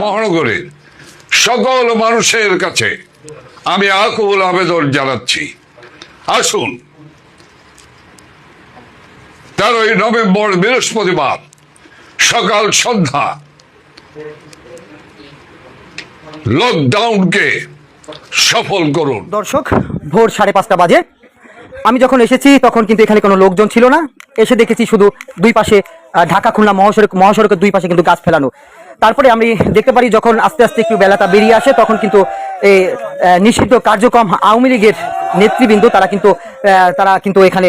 মহানগরের সকল মানুষের কাছে আমি আকুল আবেদন জানাচ্ছি। আসুন। তেরোই নভেম্বর বৃহস্পতিবার সকাল সন্ধ্যা লকডাউনকে সফল করুন। দর্শক, ভোর সাড়ে পাঁচটা বাজে। আমি যখন এসেছি, তখন কিন্তু এখানে কোনো লোকজন ছিল না। এসে দেখেছি শুধু দুই পাশে ঢাকা, খুলনা মহাসড়ক মহাসড়কের দুই পাশে কিন্তু গাছ ফেলানো। তারপরে আমি দেখতে পারি, যখন আস্তে আস্তে একটু বেলাটা বেরিয়ে আসে, তখন কিন্তু এই নিষিদ্ধ কার্যক্রম আওয়ামী লীগের নেতৃবৃন্দ, তারা কিন্তু তারা কিন্তু এখানে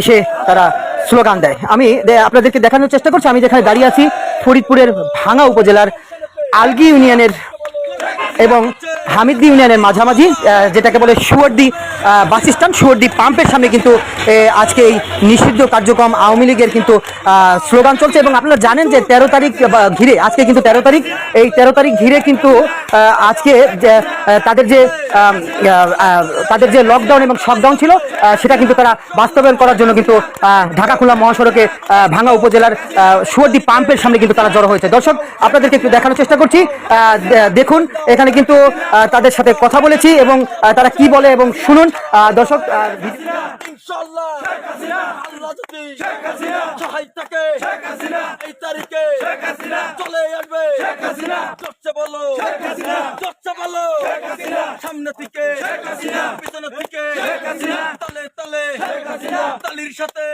এসে তারা স্লোগান দেয়। আমি আপনাদেরকে দেখানোর চেষ্টা করছি। আমি যেখানে দাঁড়িয়ে আছি ফরিদপুরের ভাঙা উপজেলার আলগি ইউনিয়নের এবং হামিদদি ইউনিয়নের মাঝামাঝি যেটাকে বলে সুয়ারদি বাস স্ট্যান্ড সুয়ারদি পাম্পের সামনে কিন্তু আজকে এই নিষিদ্ধ কার্যক্রম আওয়ামী লীগের কিন্তু স্লোগান চলছে। এবং আপনারা জানেন যে তেরো তারিখ ঘিরে আজকে কিন্তু তেরো তারিখ। এই তেরো তারিখ ঘিরে কিন্তু আজকে তাদের যে তাদের যে লকডাউন এবং শকডাউন ছিল সেটা কিন্তু তারা বাস্তবায়ন করার জন্য কিন্তু ঢাকা খুলনা মহাসড়কে আহ, ভাঙা উপজেলার সুয়ারদি পাম্পের সামনে কিন্তু তারা জড়ো হয়েছে। দর্শক আপনাদেরকে একটু দেখানোর চেষ্টা করছি। দেখুন এখানে কিন্তু তাদের সাথে কথা বলেছি এবং তারা কি বলে এবং শুনুন। দর্শক আহ, ভিডিও- ইনশাআল্লাহ। আল্লাহ যদি সহায় থাকে এই তারিখে চলে আসবে। জোরছে বলো জোরছে বলো। সামনে থেকে পিছনে থেকে তালে তালে তালির সাথে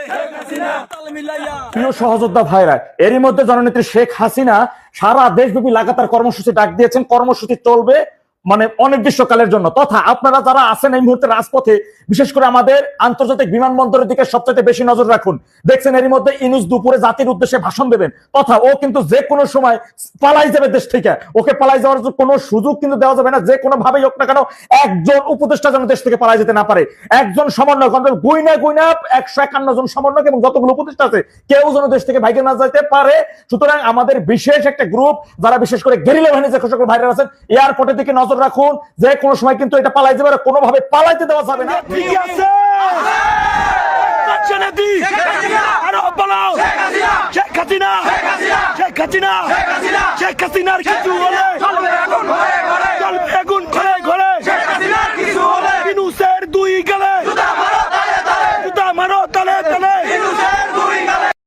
তালে মিলাইয়া। প্রিয় সহযোদ্ধা ভাইরা এরই মধ্যে জননেত্রী শেখ হাসিনা সারা দেশব্যাপী লাগাতার কর্মসূচি ডাক দিয়েছেন। কর্মসূচি চলবে। মানে অনির্দিষ্টকালের জন্য। তথা আপনারা যারা আছেন এই মুহূর্তে রাজপথে, বিশেষ করে আমাদের আন্তর্জাতিক বিমানবন্দরের দিকে সবচেয়ে বেশি নজর রাখুন। দেখছেন এরই মধ্যে ইনুস দুপুরে জাতির উদ্দেশ্যে ভাষণ দেবেন। তথা ও কিন্তু যে কোনো সময় পালাই যাবে দেশ থেকে। ওকে পালাই যাওয়ার কোনো সুযোগ কিন্তু দেওয়া যাবে না, যে কোনো ভাবেই হোক না কেন, একজন উপদেষ্টা যেন দেশ থেকে পালাই যেতে না পারে। একজন সমন্বয়ক, অন্তত গুইনা গুইনা, একশো একান্ন জন সমন্বয়ক এবং যতগুলো উপদেষ্টা আছে, কেউ যেন দেশ থেকে ভাইকে না যেতে পারে। সুতরাং আমাদের বিশেষ একটা গ্রুপ যারা বিশেষ করে গেরিলা বাহিনী যে সকল ভাইরা আছেন এয়ারপোর্টের দিকে নজর নজর রাখুন যে কোন সময় কিন্তু এটা পালাই যাবে কোনো ভাবে পালাইতে দেওয়া যাবে না। দুই গেলে